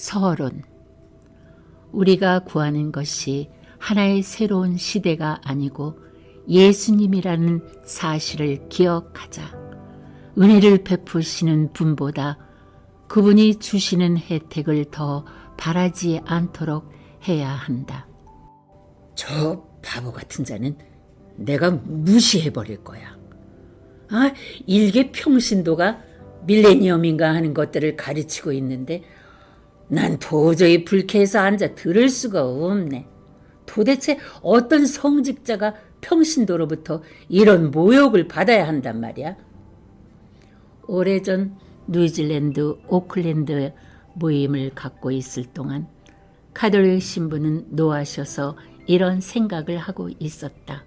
서론 우리가 구하는 것이 하나의 새로운 시대가 아니고 예수님이라는 사실을 기억하자. 은혜를 베푸시는 분보다 그분이 주시는 혜택을 더 바라지 않도록 해야 한다. 저 바보 같은 자는 내가 무시해버릴 거야. 아, 일개 평신도가 밀레니엄인가 하는 것들을 가르치고 있는데 난 도저히 불쾌해서 앉아 들을 수가 없네. 도대체 어떤 성직자가 평신도로부터 이런 모욕을 받아야 한단 말이야? 오래전 뉴질랜드 오클랜드 모임을 갖고 있을 동안 카톨릭 신부는 노하셔서 이런 생각을 하고 있었다.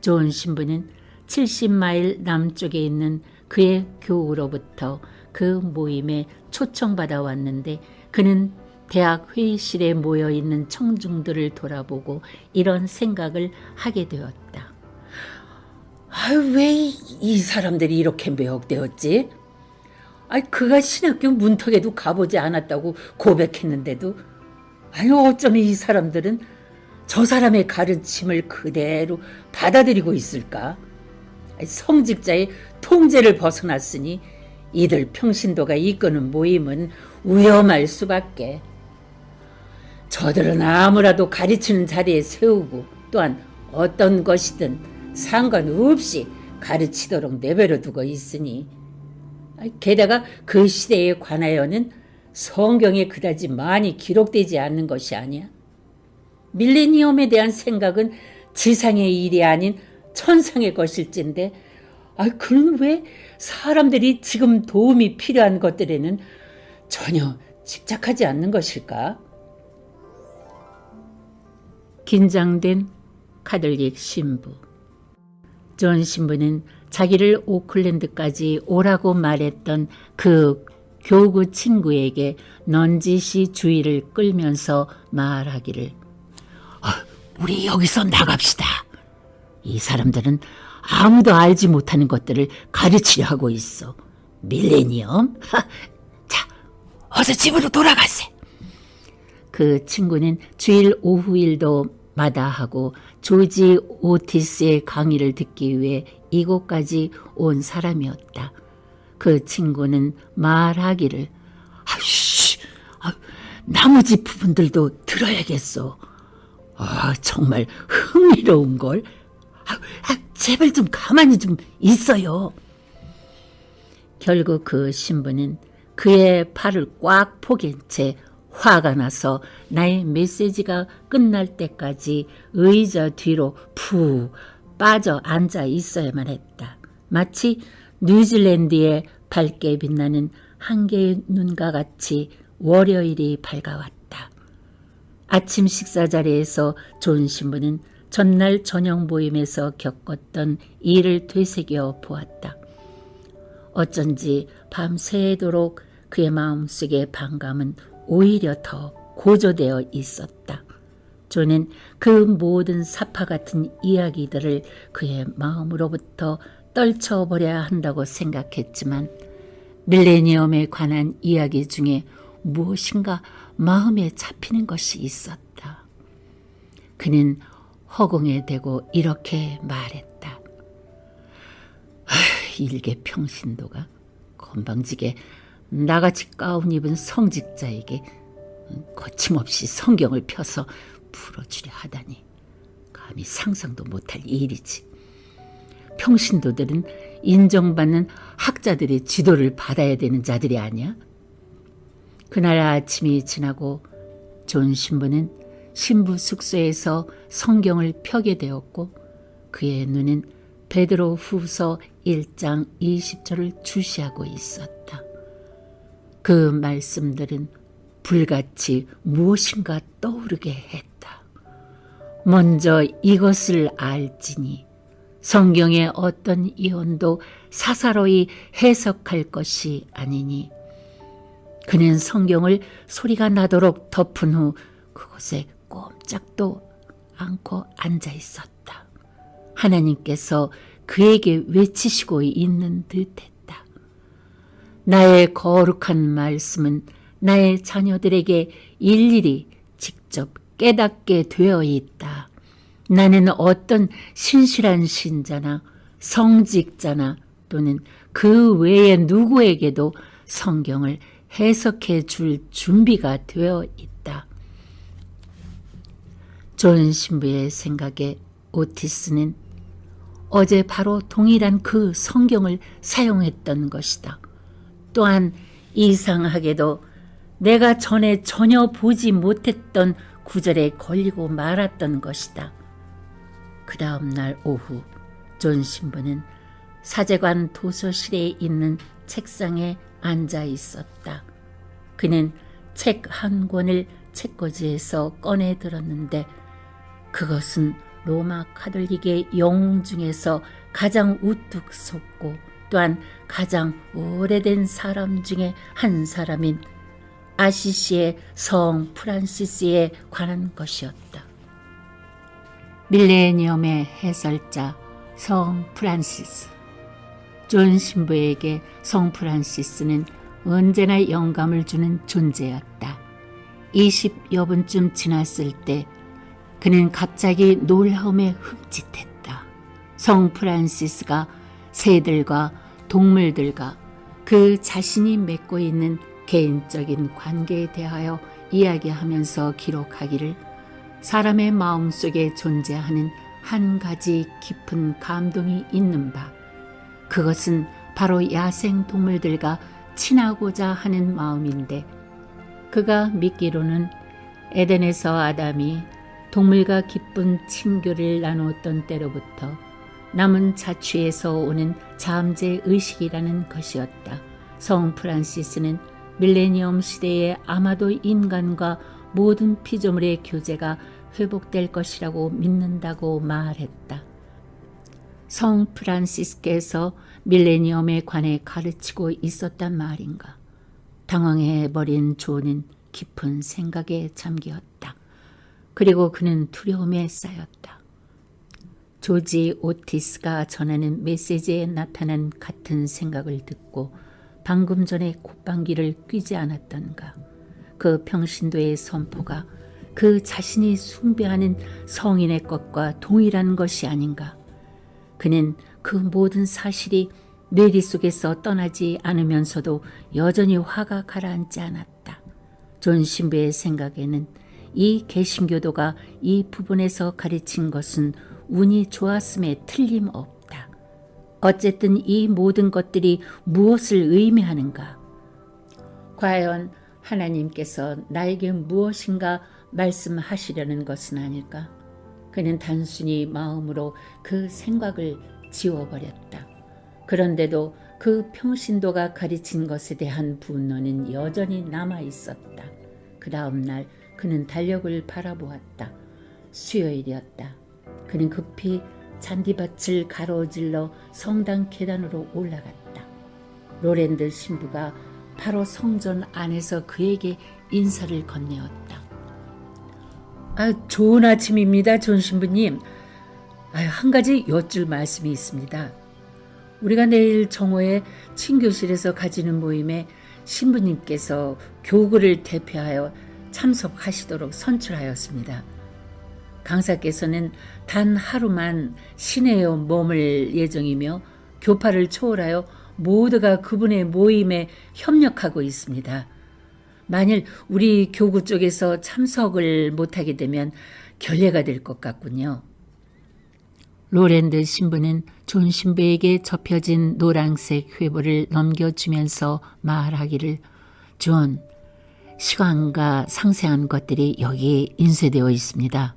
존 신부는 70마일 남쪽에 있는 그의 교우로부터 그 모임에 초청받아 왔는데 그는 대학 회의실에 모여 있는 청중들을 돌아보고 이런 생각을 하게 되었다. 왜 이 사람들이 이렇게 매혹되었지? 아, 그가 신학교 문턱에도 가보지 않았다고 고백했는데도 아니 어쩌면 이 사람들은 저 사람의 가르침을 그대로 받아들이고 있을까? 성직자의 통제를 벗어났으니 이들 평신도가 이끄는 모임은 위험할 수밖에. 저들은 아무라도 가르치는 자리에 세우고 또한 어떤 것이든 상관없이 가르치도록 내버려 두고 있으니 게다가 그 시대에 관하여는 성경에 그다지 많이 기록되지 않는 것이 아니야. 밀레니엄에 대한 생각은 지상의 일이 아닌 천상의 것일진데, 아, 그럼 왜 사람들이 지금 도움이 필요한 것들에는 전혀 집착하지 않는 것일까? 긴장된 카톨릭 신부. 존 신부는 자기를 오클랜드까지 오라고 말했던 그 교구 친구에게 넌지시 주의를 끌면서 말하기를 아, 우리 여기서 나갑시다. 이 사람들은 아무도 알지 못하는 것들을 가르치려 하고 있어. 밀레니엄? 하, 자, 어서 집으로 돌아가세. 그 친구는 주일 오후 일도 마다하고 조지 오티스의 강의를 듣기 위해 이곳까지 온 사람이었다. 그 친구는 말하기를 아씨, 아, 나머지 부분들도 들어야겠어. 아, 정말 흥미로운 걸. 아, 아, 제발 좀 가만히 좀 있어요. 결국 그 신부는 그의 팔을 꽉 포갠 채 화가 나서 나의 메시지가 끝날 때까지 의자 뒤로 푹 빠져 앉아 있어야만 했다. 마치 뉴질랜드의 밝게 빛나는 한 개의 눈과 같이 월요일이 밝아왔다. 아침 식사 자리에서 존 신부는 전날 저녁 모임에서 겪었던 일을 되새겨 보았다. 어쩐지 밤새도록 그의 마음속의 반감은 오히려 더 고조되어 있었다. 존은 그 모든 사파 같은 이야기들을 그의 마음으로부터 떨쳐버려야 한다고 생각했지만 밀레니엄에 관한 이야기 중에 무엇인가 마음에 잡히는 것이 있었다. 그는 허공에 대고 이렇게 말했다. 일개 평신도가 건방지게 나같이 가운 입은 성직자에게 거침없이 성경을 펴서 풀어주려 하다니 감히 상상도 못할 일이지. 평신도들은 인정받는 학자들의 지도를 받아야 되는 자들이 아니야? 그날 아침이 지나고 존 신부는 신부 숙소에서 성경을 펴게 되었고 그의 눈은 베드로 후서 1장 20절을 주시하고 있었다. 그 말씀들은 불같이 무엇인가 떠오르게 했다. 먼저 이것을 알지니 성경의 어떤 이혼도 사사로이 해석할 것이 아니니 그는 성경을 소리가 나도록 덮은 후 그곳에 꼼짝도 않고 앉아 있었다. 하나님께서 그에게 외치시고 있는 듯했다. 나의 거룩한 말씀은 나의 자녀들에게 일일이 직접 깨닫게 되어 있다. 나는 어떤 신실한 신자나 성직자나 또는 그 외의 누구에게도 성경을 해석해 줄 준비가 되어 있다. 존 신부의 생각에 오티스는 어제 바로 동일한 그 성경을 사용했던 것이다. 또한 이상하게도 내가 전에 전혀 보지 못했던 구절에 걸리고 말았던 것이다. 그 다음 날 오후 존 신부는 사제관 도서실에 있는 책상에 앉아 있었다. 그는 책 한 권을 책꽂이에서 꺼내 들었는데 그것은 로마 카톨릭의 영웅 중에서 가장 우뚝 솟고 또한 가장 오래된 사람 중에 한 사람인 아시시의 성 프란시스에 관한 것이었다. 밀레니엄의 해설자 성 프란시스 존 신부에게 성 프란시스는 언제나 영감을 주는 존재였다. 20여 분쯤 지났을 때 그는 갑자기 놀라움에 흠칫했다. 성 프란시스가 새들과 동물들과 그 자신이 맺고 있는 개인적인 관계에 대하여 이야기하면서 기록하기를 사람의 마음 속에 존재하는 한 가지 깊은 감동이 있는 바. 그것은 바로 야생 동물들과 친하고자 하는 마음인데 그가 믿기로는 에덴에서 아담이 동물과 기쁜 친교를 나누었던 때로부터 남은 자취에서 오는 잠재 의식이라는 것이었다. 성 프란시스는 밀레니엄 시대에 아마도 인간과 모든 피조물의 교제가 회복될 것이라고 믿는다고 말했다. 성 프란시스께서 밀레니엄에 관해 가르치고 있었단 말인가. 당황해 버린 조는 깊은 생각에 잠기었다. 그리고 그는 두려움에 쌓였다. 조지 오티스가 전하는 메시지에 나타난 같은 생각을 듣고 방금 전에 콧방귀를 뀌지 않았던가. 그 평신도의 선포가 그 자신이 숭배하는 성인의 것과 동일한 것이 아닌가. 그는 그 모든 사실이 뇌리 속에서 떠나지 않으면서도 여전히 화가 가라앉지 않았다. 존 신부의 생각에는 이 개신교도가 이 부분에서 가르친 것은 운이 좋았음에 틀림없다. 어쨌든 이 모든 것들이 무엇을 의미하는가? 과연 하나님께서 나에게 무엇인가 말씀하시려는 것은 아닐까? 그는 단순히 마음으로 그 생각을 지워버렸다. 그런데도 그 평신도가 가르친 것에 대한 분노는 여전히 남아 있었다. 그 다음 날 그는 달력을 바라보았다. 수요일이었다. 그는 급히 잔디밭을 가로질러 성당 계단으로 올라갔다. 로렌드 신부가 바로 성전 안에서 그에게 인사를 건네었다. 아, 좋은 아침입니다, 존 신부님. 아, 한 가지 여쭐 말씀이 있습니다. 우리가 내일 정오에 친교실에서 가지는 모임에 신부님께서 교구를 대표하여 참석하시도록 선출하였습니다. 강사께서는 단 하루만 시내에 머물 예정이며 교파를 초월하여 모두가 그분의 모임에 협력하고 있습니다. 만일 우리 교구 쪽에서 참석을 못하게 되면 결례가 될 것 같군요. 로랜드 신부는 존 신부에게 접혀진 노란색 회보를 넘겨주면서 말하기를 존, 시간과 상세한 것들이 여기 인쇄되어 있습니다.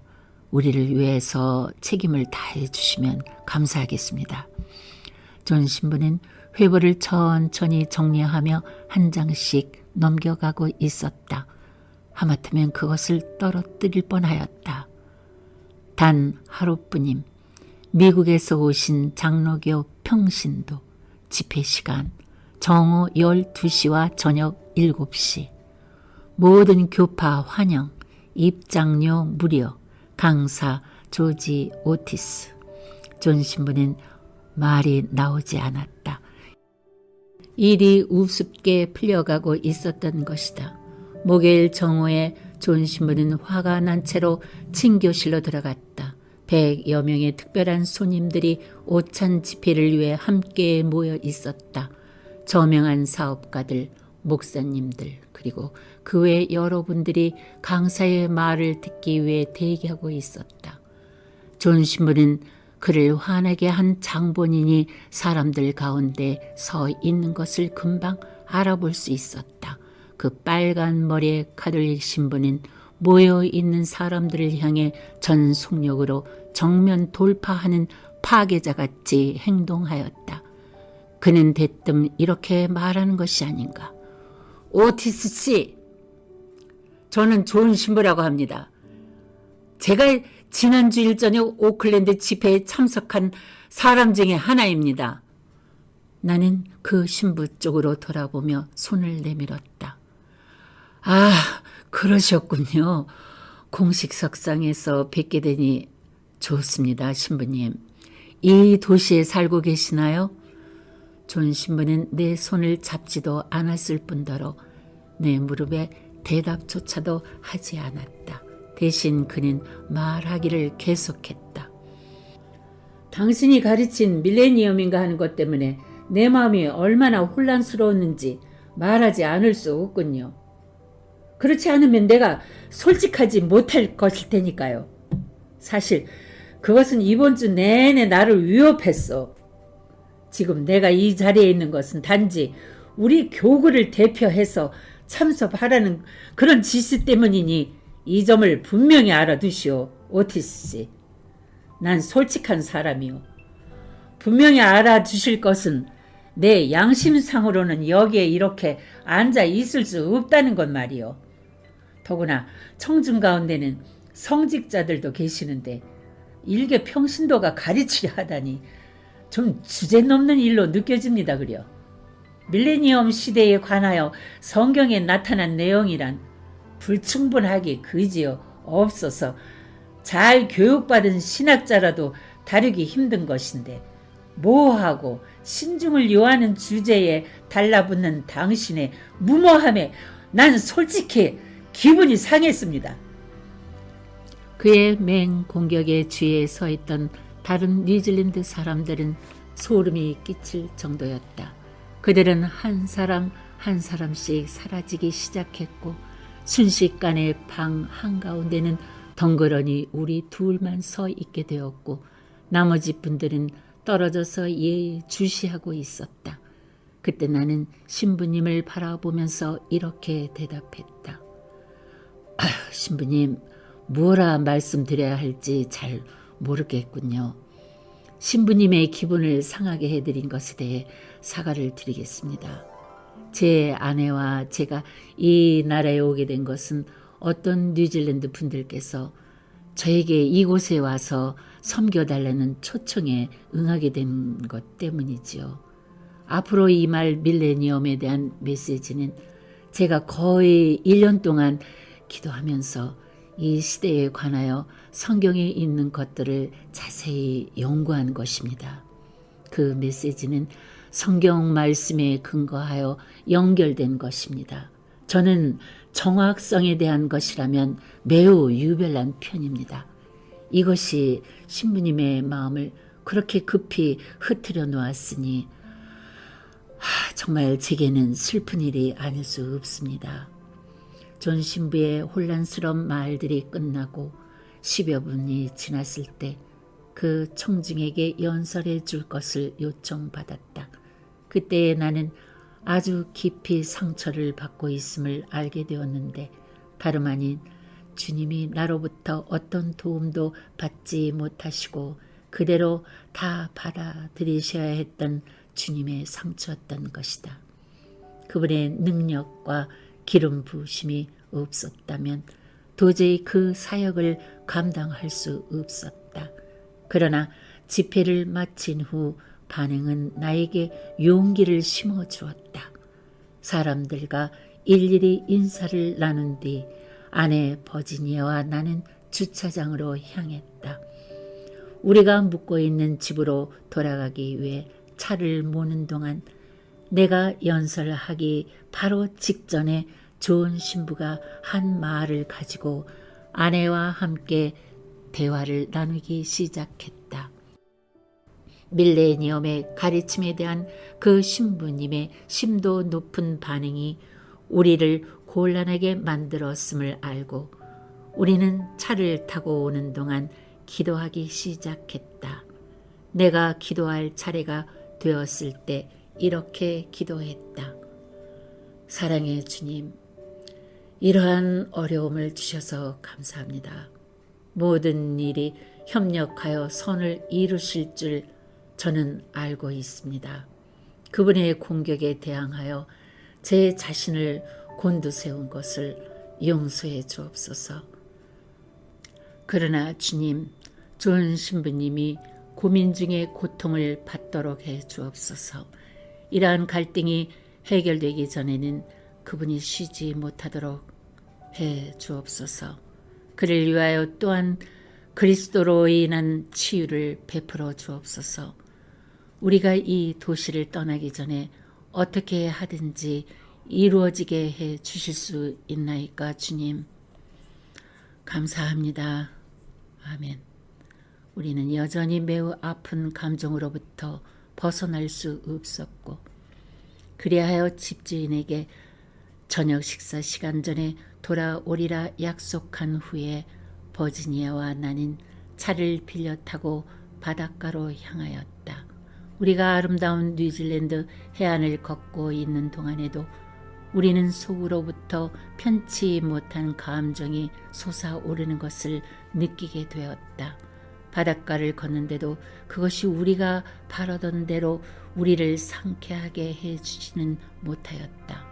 우리를 위해서 책임을 다해 주시면 감사하겠습니다. 존 신부는 회보를 천천히 정리하며 한 장씩 넘겨가고 있었다. 하마터면 그것을 떨어뜨릴 뻔하였다. 단 하루뿐임 미국에서 오신 장로교 평신도 집회 시간 정오 12시와 저녁 7시 모든 교파 환영 입장료 무료 강사 조지 오티스 존 신부는 말이 나오지 않았다. 일이 우습게 풀려가고 있었던 것이다. 목요일 정오에 존 신부는 화가 난 채로 친교실로 들어갔다. 백여 명의 특별한 손님들이 오찬 집회를 위해 함께 모여 있었다. 저명한 사업가들, 목사님들, 그리고 그 외 여러분들이 강사의 말을 듣기 위해 대기하고 있었다. 존 신부는 그를 화나게 한 장본인이 사람들 가운데 서 있는 것을 금방 알아볼 수 있었다. 그 빨간 머리에 칼을 신부는 모여 있는 사람들을 향해 전 속력으로 정면 돌파하는 파괴자 같이 행동하였다. 그는 대뜸 이렇게 말하는 것이 아닌가. 오티스 씨, 저는 좋은 신부라고 합니다. 제가 지난주 일전에 오클랜드 집회에 참석한 사람 중에 하나입니다. 나는 그 신부 쪽으로 돌아보며 손을 내밀었다. 아, 그러셨군요. 공식 석상에서 뵙게 되니 좋습니다, 신부님. 이 도시에 살고 계시나요? 존 신부는 내 손을 잡지도 않았을 뿐더러 내 무릎에 대답조차도 하지 않았다. 대신 그는 말하기를 계속했다. 당신이 가르친 밀레니엄인가 하는 것 때문에 내 마음이 얼마나 혼란스러웠는지 말하지 않을 수 없군요. 그렇지 않으면 내가 솔직하지 못할 것일 테니까요. 사실 그것은 이번 주 내내 나를 위협했어. 지금 내가 이 자리에 있는 것은 단지 우리 교구를 대표해서 참석하라는 그런 지시 때문이니 이 점을 분명히 알아두시오, 오티스 씨. 난 솔직한 사람이오. 분명히 알아주실 것은 내 양심상으로는 여기에 이렇게 앉아 있을 수 없다는 것 말이오. 더구나 청중 가운데는 성직자들도 계시는데 일개 평신도가 가르치려 하다니 좀 주제넘는 일로 느껴집니다 그려. 밀레니엄 시대에 관하여 성경에 나타난 내용이란 불충분하기 그지요 없어서 잘 교육받은 신학자라도 다루기 힘든 것인데 모호하고 신중을 요하는 주제에 달라붙는 당신의 무모함에 난 솔직히 기분이 상했습니다. 그의 맹 공격에 주위에 서 있던 다른 뉴질랜드 사람들은 소름이 끼칠 정도였다. 그들은 한 사람 한 사람씩 사라지기 시작했고 순식간에 방 한가운데는 덩그러니 우리 둘만 서 있게 되었고 나머지 분들은 떨어져서 예주시하고 있었다. 그때 나는 신부님을 바라보면서 이렇게 대답했다. 아휴, 신부님, 뭐라 말씀드려야 할지 잘 모르겠군요. 신부님의 기분을 상하게 해드린 것에 대해 사과를 드리겠습니다. 제 아내와 제가 이 나라에 오게 된 것은 어떤 뉴질랜드 분들께서 저에게 이곳에 와서 섬겨달라는 초청에 응하게 된 것 때문이지요. 앞으로 이 말 밀레니엄에 대한 메시지는 제가 거의 1년 동안 기도하면서 이 시대에 관하여 성경에 있는 것들을 자세히 연구한 것입니다. 그 메시지는 성경 말씀에 근거하여 연결된 것입니다. 저는 정확성에 대한 것이라면 매우 유별난 편입니다. 이것이 신부님의 마음을 그렇게 급히 흐트려 놓았으니 하, 정말 제게는 슬픈 일이 아닐 수 없습니다. 존 신부의 혼란스러운 말들이 끝나고 10여 분이 지났을 때 그 청중에게 연설해 줄 것을 요청받았다. 그때에 나는 아주 깊이 상처를 받고 있음을 알게 되었는데 다름 아닌 주님이 나로부터 어떤 도움도 받지 못하시고 그대로 다 받아들이셔야 했던 주님의 상처였던 것이다. 그분의 능력과 기름 부심이 없었다면 도저히 그 사역을 감당할 수 없었다. 그러나 집회를 마친 후 반응은 나에게 용기를 심어 주었다. 사람들과 일일이 인사를 나눈 뒤 아내 버지니아와 나는 주차장으로 향했다. 우리가 묵고 있는 집으로 돌아가기 위해 차를 모는 동안 내가 연설하기 바로 직전에 좋은 신부가 한 말을 가지고 아내와 함께 대화를 나누기 시작했다. 밀레니엄의 가르침에 대한 그 신부님의 심도 높은 반응이 우리를 곤란하게 만들었음을 알고 우리는 차를 타고 오는 동안 기도하기 시작했다. 내가 기도할 차례가 되었을 때 이렇게 기도했다. 사랑의 주님, 이러한 어려움을 주셔서 감사합니다. 모든 일이 협력하여 선을 이루실 줄 저는 알고 있습니다. 그분의 공격에 대항하여 제 자신을 곤두세운 것을 용서해 주옵소서. 그러나 주님, 좋은 신부님이 고민 중에 고통을 받도록 해 주옵소서. 이러한 갈등이 해결되기 전에는 그분이 쉬지 못하도록 해 주옵소서. 그를 위하여 또한 그리스도로 인한 치유를 베풀어 주옵소서. 우리가 이 도시를 떠나기 전에 어떻게 하든지 이루어지게 해 주실 수 있나이까 주님. 감사합니다. 아멘. 우리는 여전히 매우 아픈 감정으로부터 벗어날 수 없었고, 그리하여 집주인에게 저녁 식사 시간 전에 돌아오리라 약속한 후에 버지니아와 나는 차를 빌려 타고 바닷가로 향하였다. 우리가 아름다운 뉴질랜드 해안을 걷고 있는 동안에도 우리는 속으로부터 편치 못한 감정이 솟아오르는 것을 느끼게 되었다. 바닷가를 걷는데도 그것이 우리가 바라던 대로 우리를 상쾌하게 해주지는 못하였다.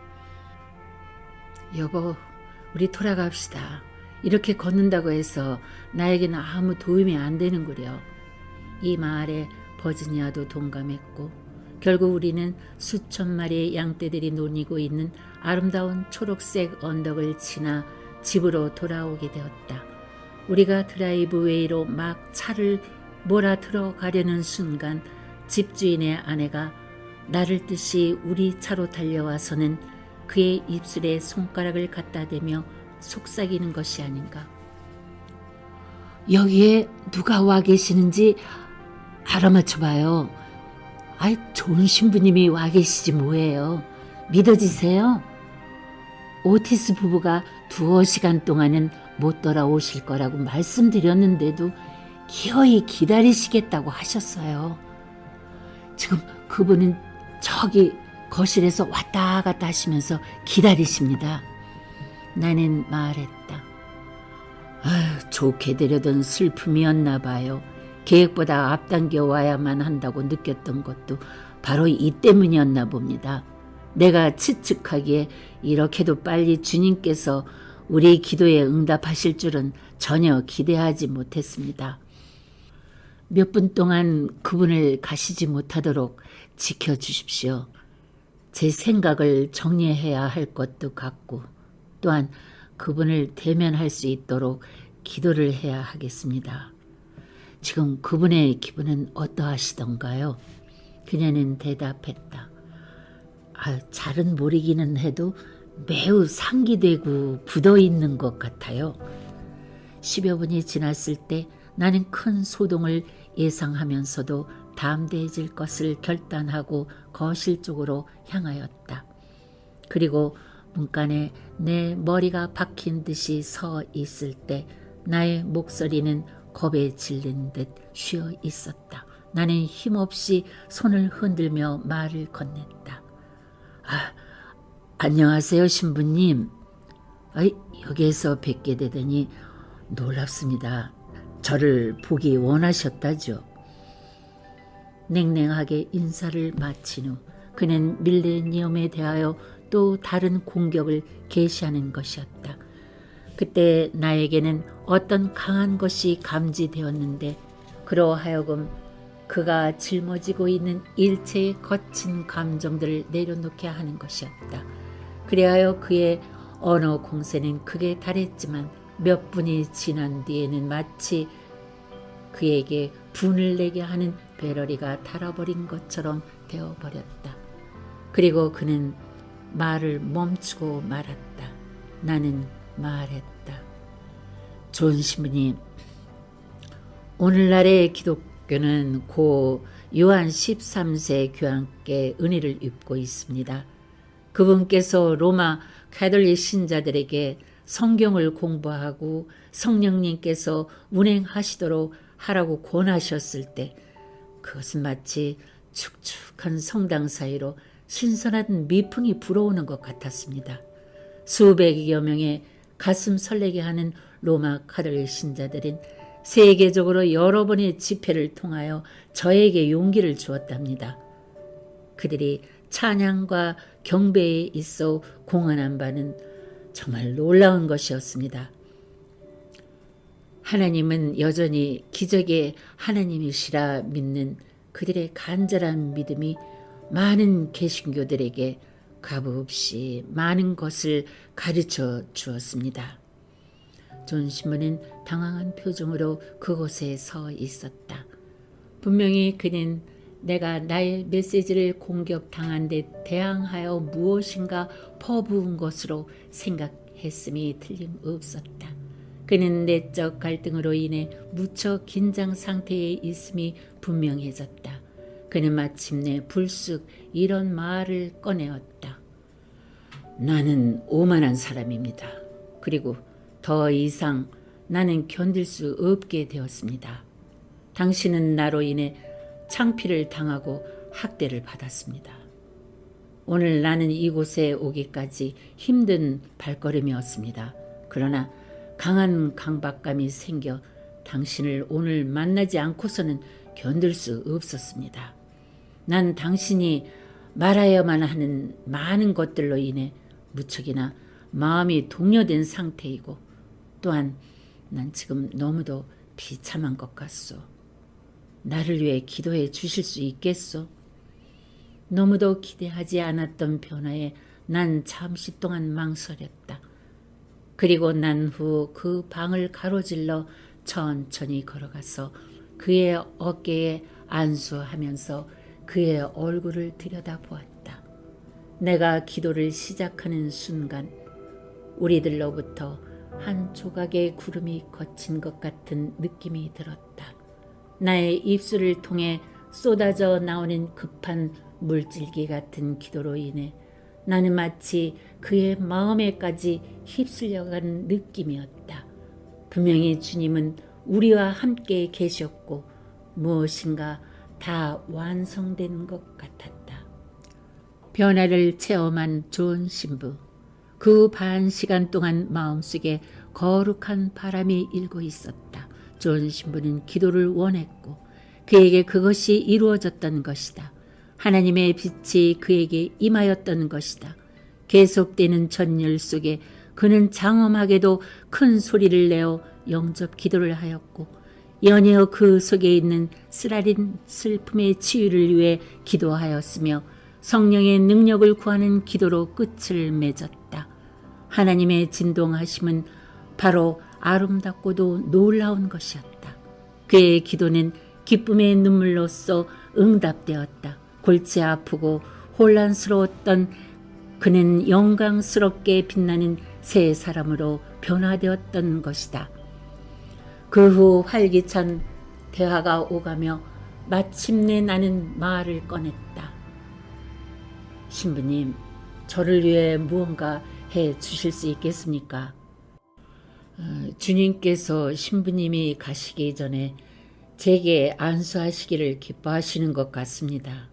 여보, 우리 돌아갑시다. 이렇게 걷는다고 해서 나에게는 아무 도움이 안 되는구려. 이 말에 버지니아도 동감했고 결국 우리는 수천 마리의 양떼들이 놀이고 있는 아름다운 초록색 언덕을 지나 집으로 돌아오게 되었다. 우리가 드라이브웨이로 막 차를 몰아 들어가려는 순간 집주인의 아내가 나를 뜻이 우리 차로 달려와서는 그의 입술에 손가락을 갖다 대며 속삭이는 것이 아닌가. 여기에 누가 와 계시는지 알아맞혀 봐요. 아이, 좋은 신부님이 와 계시지 뭐예요. 믿어지세요? 오티스 부부가 두어 시간 동안은 못 돌아오실 거라고 말씀드렸는데도 기어이 기다리시겠다고 하셨어요. 지금 그분은 저기 거실에서 왔다 갔다 하시면서 기다리십니다. 나는 말했다. 아휴, 좋게 되려던 슬픔이었나 봐요. 계획보다 앞당겨 와야만 한다고 느꼈던 것도 바로 이 때문이었나 봅니다. 내가 추측하기에 이렇게도 빨리 주님께서 우리 기도에 응답하실 줄은 전혀 기대하지 못했습니다. 몇 분 동안 그분을 가시지 못하도록 지켜주십시오. 제 생각을 정리해야 할 것도 같고 또한 그분을 대면할 수 있도록 기도를 해야 하겠습니다. 지금 그분의 기분은 어떠하시던가요? 그녀는 대답했다. 아, 잘은 모르기는 해도 매우 상기되고 굳어 있는 것 같아요. 10여 분이 지났을 때 나는 큰 소동을 예상하면서도 담대해질 것을 결단하고 거실 쪽으로 향하였다. 그리고 문간에 내 머리가 박힌 듯이 서 있을 때 나의 목소리는 겁에 질린 듯 쉬어 있었다. 나는 힘없이 손을 흔들며 말을 건넸다. 아, 안녕하세요, 신부님. 아이, 여기에서 뵙게 되더니 놀랍습니다. 저를 보기 원하셨다죠. 냉랭하게 인사를 마친 후 그는 밀레니엄에 대하여 또 다른 공격을 개시하는 것이었다. 그때 나에게는 어떤 강한 것이 감지되었는데 그러하여금 그가 짊어지고 있는 일체의 거친 감정들을 내려놓게 하는 것이었다. 그리하여 그의 언어 공세는 크게 달했지만 몇 분이 지난 뒤에는 마치 그에게 분을 내게 하는 배러리가 달아버린 것처럼 되어버렸다. 그리고 그는 말을 멈추고 말았다. 나는 말했다. 존 신부님, 오늘날의 기독교는 고 요한 13세 교황께 은혜를 입고 있습니다. 그분께서 로마 가톨릭 신자들에게 성경을 공부하고 성령님께서 운행하시도록 하라고 권하셨을 때 그것은 마치 축축한 성당 사이로 신선한 미풍이 불어오는 것 같았습니다. 수백여 명의 가슴 설레게 하는 로마 카톨릭 신자들은 세계적으로 여러 번의 집회를 통하여 저에게 용기를 주었답니다. 그들이 찬양과 경배에 있어 공헌한 바는 정말 놀라운 것이었습니다. 하나님은 여전히 기적의 하나님이시라 믿는 그들의 간절한 믿음이 많은 개신교들에게 값없이 많은 것을 가르쳐 주었습니다. 존 신부는 당황한 표정으로 그곳에 서 있었다. 분명히 그는 내가 나의 메시지를 공격당한 데 대항하여 무엇인가 퍼부은 것으로 생각했음이 틀림없었다. 그는 내적 갈등으로 인해 무척 긴장 상태에 있음이 분명해졌다. 그는 마침내 불쑥 이런 말을 꺼내었다. 나는 오만한 사람입니다. 그리고 더 이상 나는 견딜 수 없게 되었습니다. 당신은 나로 인해 창피를 당하고 학대를 받았습니다. 오늘 나는 이곳에 오기까지 힘든 발걸음이었습니다. 그러나 강한 강박감이 생겨 당신을 오늘 만나지 않고서는 견딜 수 없었습니다. 난 당신이 말하여만 하는 많은 것들로 인해 무척이나 마음이 동요된 상태이고 또한 난 지금 너무도 비참한 것 같소. 나를 위해 기도해 주실 수 있겠소? 너무도 기대하지 않았던 변화에 난 잠시 동안 망설였다. 그리고 난 후 그 방을 가로질러 천천히 걸어가서 그의 어깨에 안수하면서 그의 얼굴을 들여다보았다. 내가 기도를 시작하는 순간 우리들로부터 한 조각의 구름이 거친 것 같은 느낌이 들었다. 나의 입술을 통해 쏟아져 나오는 급한 물질기 같은 기도로 인해 나는 마치 그의 마음에까지 휩쓸려가는 느낌이었다. 분명히 주님은 우리와 함께 계셨고 무엇인가 다 완성된 것 같았다. 변화를 체험한 좋은 신부. 그 반 시간 동안 마음속에 거룩한 바람이 일고 있었다. 좋은 신부는 기도를 원했고 그에게 그것이 이루어졌던 것이다. 하나님의 빛이 그에게 임하였던 것이다. 계속되는 전율 속에 그는 장엄하게도 큰 소리를 내어 영접 기도를 하였고 연이어 그 속에 있는 쓰라린 슬픔의 치유를 위해 기도하였으며 성령의 능력을 구하는 기도로 끝을 맺었다. 하나님의 진동하심은 바로 아름답고도 놀라운 것이었다. 그의 기도는 기쁨의 눈물로써 응답되었다. 골치 아프고 혼란스러웠던 그는 영광스럽게 빛나는 새 사람으로 변화되었던 것이다. 그 후 활기찬 대화가 오가며 마침내 나는 말을 꺼냈다. 신부님, 저를 위해 무언가 해 주실 수 있겠습니까? 어, 주님께서 신부님이 가시기 전에 제게 안수하시기를 기뻐하시는 것 같습니다.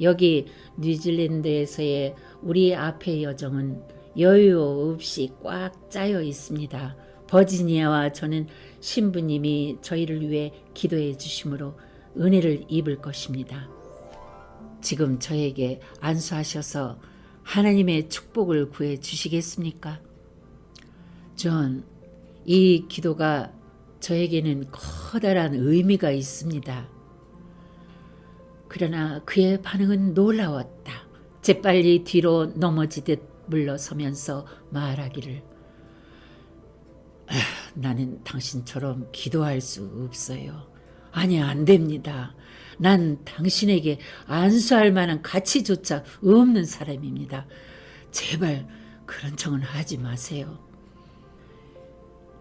여기 뉴질랜드에서의 우리 앞의 여정은 여유 없이 꽉 짜여 있습니다. 버지니아와 저는 신부님이 저희를 위해 기도해 주심으로 은혜를 입을 것입니다. 지금 저에게 안수하셔서 하나님의 축복을 구해 주시겠습니까? 존, 이 기도가 저에게는 커다란 의미가 있습니다. 그러나 그의 반응은 놀라웠다. 재빨리 뒤로 넘어지듯 물러서면서 말하기를 아, 나는 당신처럼 기도할 수 없어요. 아니 안 됩니다. 난 당신에게 안수할 만한 가치조차 없는 사람입니다. 제발 그런 청은 하지 마세요.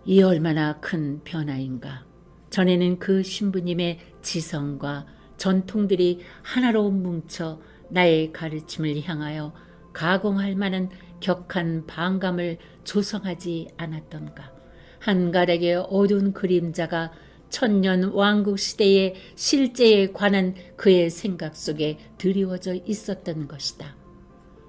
이 얼마나 큰 변화인가. 전에는 그 신부님의 지성과 전통들이 하나로 뭉쳐 나의 가르침을 향하여 가공할 만한 격한 반감을 조성하지 않았던가. 한 가닥의 어두운 그림자가 천년 왕국 시대의 실제에 관한 그의 생각 속에 드리워져 있었던 것이다.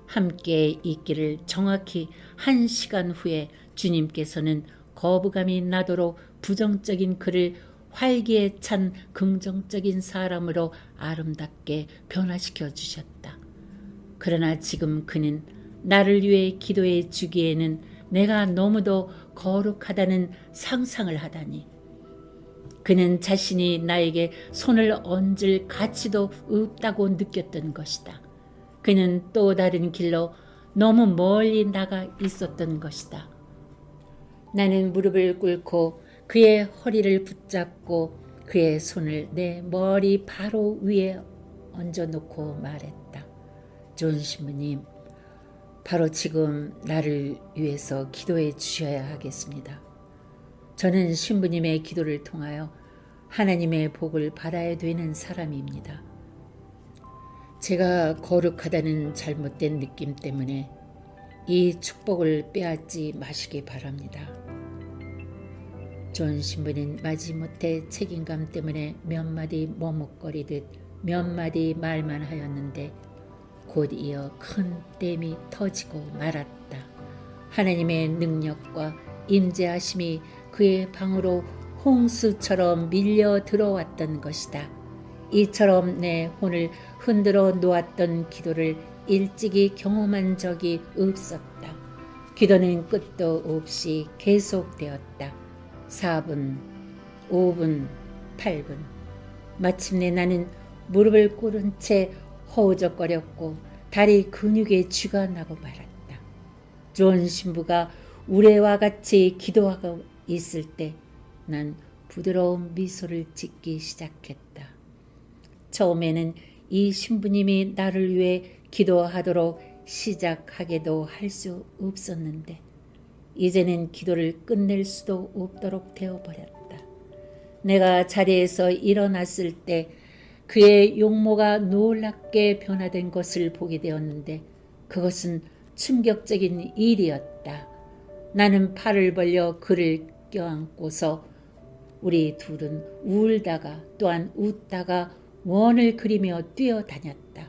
함께 있기를 정확히 한 시간 후에 주님께서는 거부감이 나도록 부정적인 그를 활기에 찬 긍정적인 사람으로 아름답게 변화시켜 주셨다. 그러나 지금 그는 나를 위해 기도해 주기에는 내가 너무도 거룩하다는 상상을 하다니. 그는 자신이 나에게 손을 얹을 가치도 없다고 느꼈던 것이다. 그는 또 다른 길로 너무 멀리 나가 있었던 것이다. 나는 무릎을 꿇고 그의 허리를 붙잡고 그의 손을 내 머리 바로 위에 얹어놓고 말했다. 존 신부님, 바로 지금 나를 위해서 기도해 주셔야 하겠습니다. 저는 신부님의 기도를 통하여 하나님의 복을 받아야 되는 사람입니다. 제가 거룩하다는 잘못된 느낌 때문에 이 축복을 빼앗지 마시기 바랍니다. 존 신부는 마지못해 책임감 때문에 몇 마디 머뭇거리듯 몇 마디 말만 하였는데 곧 이어 큰 댐이 터지고 말았다. 하나님의 능력과 임재하심이 그의 방으로 홍수처럼 밀려 들어왔던 것이다. 이처럼 내 혼을 흔들어 놓았던 기도를 일찍이 경험한 적이 없었다. 기도는 끝도 없이 계속되었다. 4분, 5분, 8분. 마침내 나는 무릎을 꿇은 채 허우적거렸고 다리 근육에 쥐가 나고 말았다. 존 신부가 우레와 같이 기도하고 있을 때 난 부드러운 미소를 짓기 시작했다. 처음에는 이 신부님이 나를 위해 기도하도록 시작하게도 할 수 없었는데 이제는 기도를 끝낼 수도 없도록 되어버렸다. 내가 자리에서 일어났을 때 그의 용모가 놀랍게 변화된 것을 보게 되었는데 그것은 충격적인 일이었다. 나는 팔을 벌려 그를 껴안고서 우리 둘은 울다가 또한 웃다가 원을 그리며 뛰어다녔다.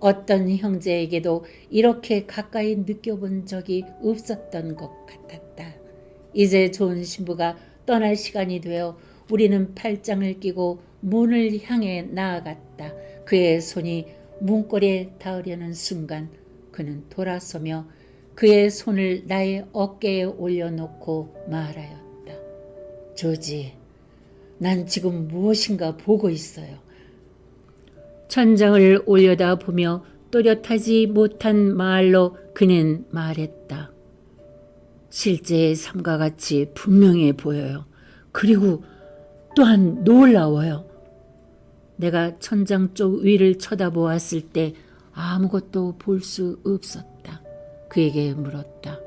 어떤 형제에게도 이렇게 가까이 느껴본 적이 없었던 것 같았다. 이제 좋은 신부가 떠날 시간이 되어 우리는 팔짱을 끼고 문을 향해 나아갔다. 그의 손이 문고리에 닿으려는 순간 그는 돌아서며 그의 손을 나의 어깨에 올려놓고 말하였다. 조지, 난 지금 무엇인가 보고 있어요. 천장을 올려다 보며 또렷하지 못한 말로 그는 말했다. 실제의 삶과 같이 분명해 보여요. 그리고 또한 놀라워요. 내가 천장 쪽 위를 쳐다보았을 때 아무것도 볼 수 없었다. 그에게 물었다.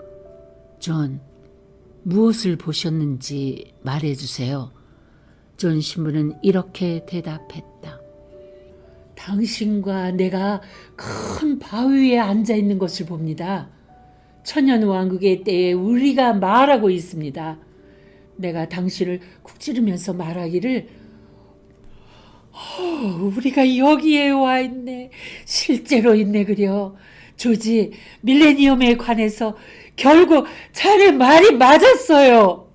존, 무엇을 보셨는지 말해 주세요. 존 신부는 이렇게 대답했다. 당신과 내가 큰 바위에 앉아 있는 것을 봅니다. 천년 왕국의 때에 우리가 말하고 있습니다. 내가 당신을 쿡 찌르면서 말하기를 어, 우리가 여기에 와 있네. 실제로 있네 그려. 조지 밀레니엄에 관해서 결국 자네 말이 맞았어요.